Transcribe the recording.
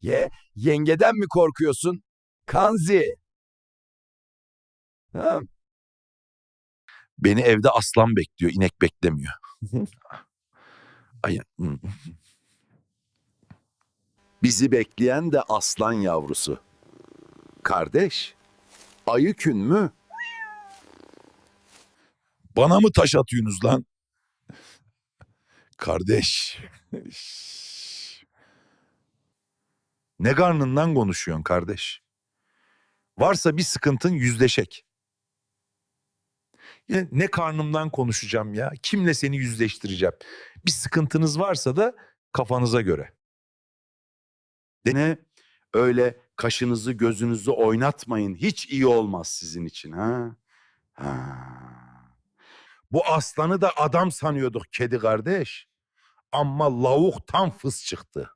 Ye, yengeden mi korkuyorsun? Kanzi. Ha, Beni evde aslan bekliyor, inek beklemiyor. Ay. Bizi bekleyen de aslan yavrusu. Kardeş, ayı kün mü? Bana mı taş atıyorsunuz lan? Kardeş. ne karnından konuşuyorsun kardeş? Varsa bir sıkıntın yüzleşek. Ya ne karnımdan konuşacağım ya? Kimle seni yüzleştireceğim? Bir sıkıntınız varsa da kafanıza göre. Dene öyle kaşınızı gözünüzü oynatmayın. Hiç iyi olmaz sizin için ha. ha. Bu aslanı da adam sanıyorduk kedi kardeş. Ama lavuk tam fıs çıktı.